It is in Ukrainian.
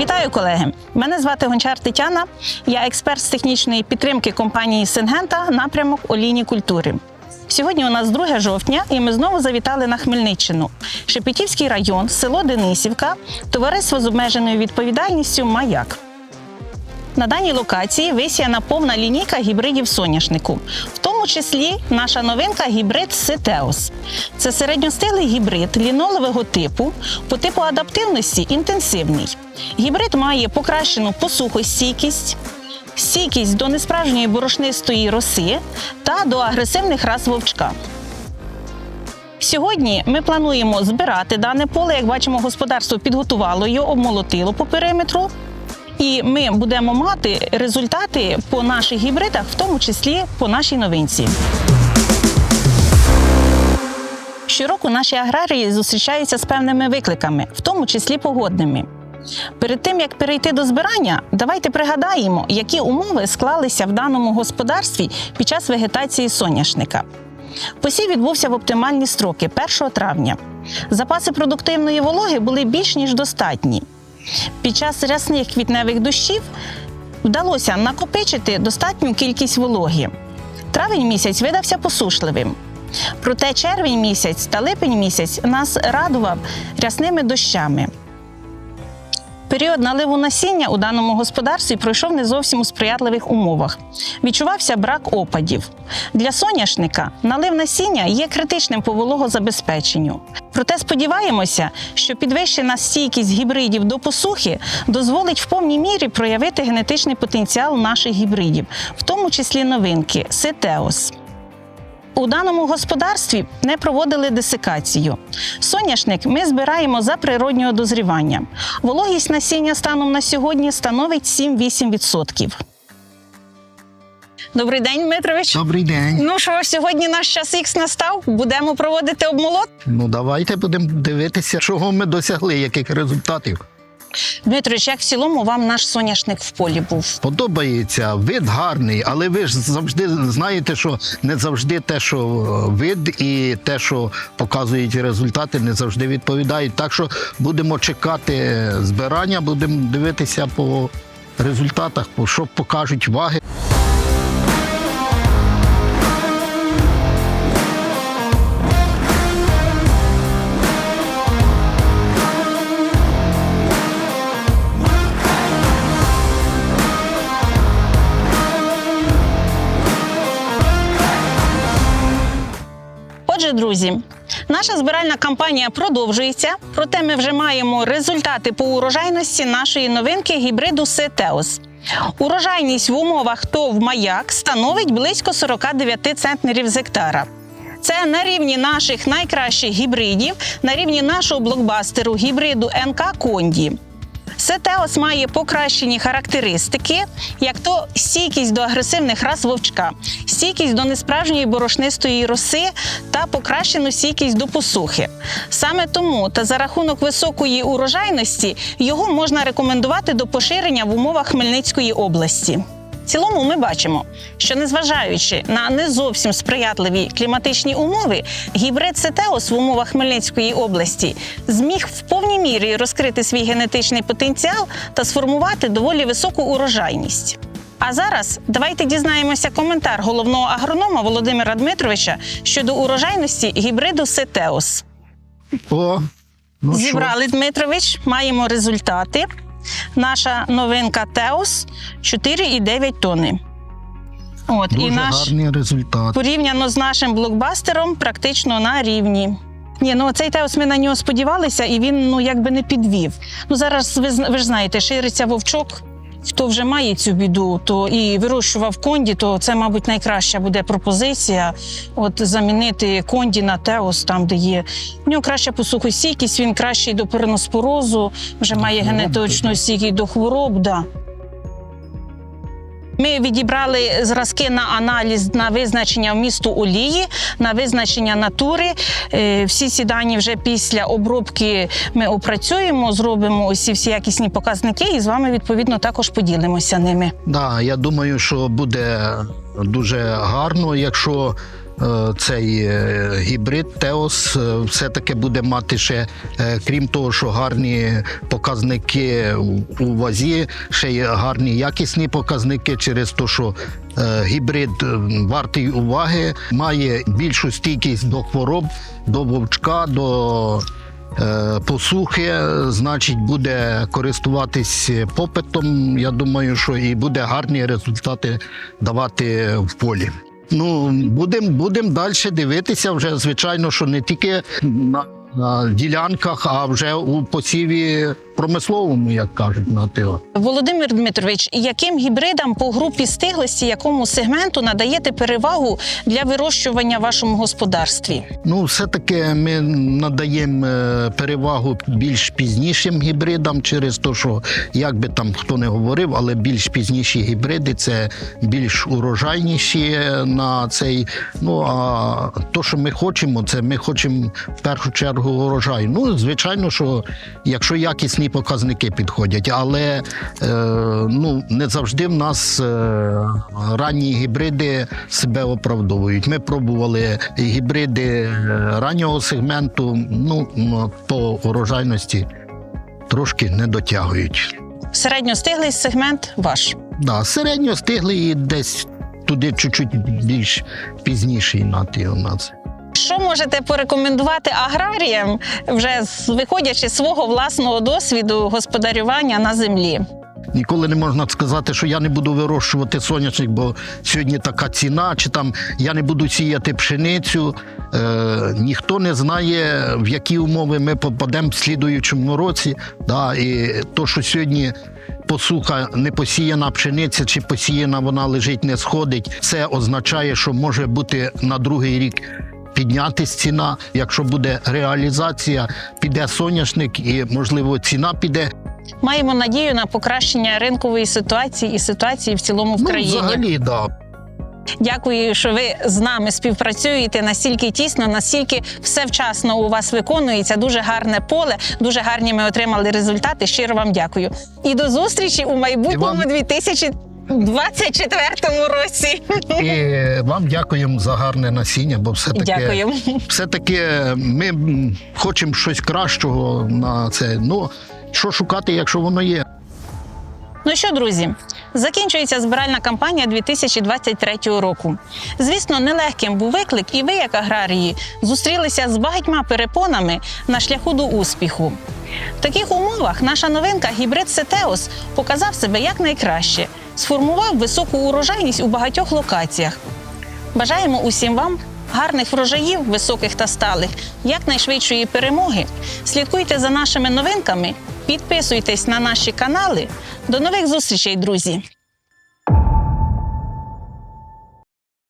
Вітаю, колеги! Мене звати Гончар Тетяна. Я експерт з технічної підтримки компанії Сингента напрямок олійні культури. Сьогодні у нас 2 жовтня, і ми знову завітали на Хмельниччину. Шепетівський район, село Денисівка, товариство з обмеженою відповідальністю Маяк. На даній локації висіяна повна лінійка гібридів соняшнику, в тому числі наша новинка гібрид Сетеос. Це середньостилий гібрид лінолевого типу, по типу адаптивності інтенсивний. Гібрид має покращену посухостійкість, стійкість до несправжньої борошнистої роси та до агресивних рас вовчка. Сьогодні ми плануємо збирати дане поле. Як бачимо, господарство підготувало його, обмолотило по периметру. І ми будемо мати результати по наших гібридах, в тому числі по нашій новинці. Щороку наші аграрії зустрічаються з певними викликами, в тому числі погодними. Перед тим як перейти до збирання, давайте пригадаємо, які умови склалися в даному господарстві під час вегетації соняшника. Посів відбувся в оптимальні строки 1 травня. Запаси продуктивної вологи були більш ніж достатні. Під час рясних квітневих дощів вдалося накопичити достатню кількість вологи. Травень місяць видався посушливим. Проте червень місяць та липень місяць нас радував рясними дощами. Період наливу насіння у даному господарстві пройшов не зовсім у сприятливих умовах. Відчувався брак опадів. Для соняшника налив насіння є критичним по вологозабезпеченню. Проте сподіваємося, що підвищена стійкість гібридів до посухи дозволить в повній мірі проявити генетичний потенціал наших гібридів, в тому числі новинки Сетеос. У даному господарстві не проводили десикацію. Соняшник ми збираємо за природнього дозрівання. Вологість насіння станом на сьогодні становить 7-8%. Добрий день, Дмитрович. Добрий день. Ну що, сьогодні наш час Х настав. Будемо проводити обмолот. Ну давайте будемо дивитися, чого ми досягли, яких результатів. Дмитрович, як в цілому вам наш соняшник в полі був? Подобається, вид гарний, але ви ж завжди знаєте, що не завжди те, що е, вид і те, що показують результати, не завжди відповідають. Так що будемо чекати збирання, будемо дивитися по результатах, що покажуть ваги. Друзі, наша збиральна кампанія продовжується, проте ми вже маємо результати по урожайності нашої новинки гібриду Сетеос. Урожайність в умовах ТОВ маяк становить близько 49 центнерів з гектара. Це на рівні наших найкращих гібридів, на рівні нашого блокбастеру гібриду НК Конді. Сетеос має покращені характеристики, як то стійкість до агресивних рас вовчка, стійкість до несправжньої борошнистої роси та покращену стійкість до посухи. Саме тому та за рахунок високої урожайності його можна рекомендувати до поширення в умовах Хмельницької області. Цілому ми бачимо, що незважаючи на не зовсім сприятливі кліматичні умови, гібрид Сетеос в умовах Хмельницької області зміг в повній мірі розкрити свій генетичний потенціал та сформувати доволі високу урожайність. А зараз давайте дізнаємося коментар головного агронома Володимира Дмитровича щодо урожайності гібриду Сетеос. О, ну що? Зібрали Дмитрович, маємо результати. Наша новинка Теос 4,9 тонни. От, Дуже і наш гарний результат. порівняно з нашим блокбастером практично на рівні. Ні, ну цей Теос ми на нього сподівалися, і він ну якби не підвів. Ну зараз ви, ви ж знаєте, шириться вовчок. Хто вже має цю біду, то і вирощував конді, то це, мабуть, найкраща буде пропозиція. От замінити конді на теос, там де є. В нього краща посухостійкість, він кращий до переноспорозу, вже має генетичну так. стійкість до хвороб. Да. Ми відібрали зразки на аналіз на визначення вмісту олії, на визначення натури. Е, Всі ці дані вже після обробки ми опрацюємо, зробимо усі всі якісні показники і з вами відповідно також поділимося ними. Да, я думаю, що буде дуже гарно, якщо цей е, гібрид Теос е, все-таки буде мати ще, е, крім того, що гарні показники у- вазі, ще й гарні якісні показники через те, що е, гібрид е, вартий уваги, має більшу стійкість до хвороб, до вовчка, до е, посухи, значить, буде користуватись попитом. Я думаю, що і буде гарні результати давати в полі. Ну, будемо будем далі дивитися вже, звичайно, що не тільки на, на ділянках, а вже у посіві промисловому, як кажуть на ТО. Володимир Дмитрович, яким гібридам по групі стиглості, якому сегменту надаєте перевагу для вирощування в вашому господарстві? Ну, все-таки ми надаємо е, перевагу більш пізнішим гібридам через те, що як би там хто не говорив, але більш пізніші гібриди це більш урожайніші на цей. Ну а то, що ми хочемо, це ми хочемо в першу чергу урожай. Ну, звичайно, що якщо якісні показники підходять, але е, ну не завжди в нас е, ранні гібриди себе оправдовують. Ми пробували гібриди е, раннього сегменту, ну по урожайності трошки не дотягують. Середньостиглий сегмент ваш. Да, середньо стигли і десь туди чуть-чуть більш пізніший нати у нас. Можете порекомендувати аграріям, вже виходячи з свого власного досвіду господарювання на землі? Ніколи не можна сказати, що я не буду вирощувати соняшник, бо сьогодні така ціна, чи там я не буду сіяти пшеницю. Е, ніхто не знає, в які умови ми попадемо в слідуючому році. Да, і то, що сьогодні посуха не посіяна пшениця, чи посіяна вона лежить, не сходить, це означає, що може бути на другий рік. Піднятись ціна, якщо буде реалізація, піде соняшник, і можливо ціна піде Маємо надію на покращення ринкової ситуації і ситуації в цілому в Ну, країні. взагалі, да. Дякую, що ви з нами співпрацюєте настільки тісно, настільки все вчасно у вас виконується. Дуже гарне поле, дуже гарні ми отримали результати. Щиро вам дякую. І до зустрічі у майбутньому І вам- 2024 році. І вам дякуємо за гарне насіння, бо все-таки, все-таки ми хочемо щось кращого на це. Ну, що шукати, якщо воно є? Ну що, друзі, закінчується збиральна кампанія 2023 року. Звісно, нелегким був виклик, і ви, як аграрії, зустрілися з багатьма перепонами на шляху до успіху. В таких умовах наша новинка гібрид Сетеос показав себе якнайкраще, сформував високу урожайність у багатьох локаціях. Бажаємо усім вам гарних врожаїв, високих та сталих, якнайшвидшої перемоги. Слідкуйте за нашими новинками, підписуйтесь на наші канали. До нових зустрічей, друзі!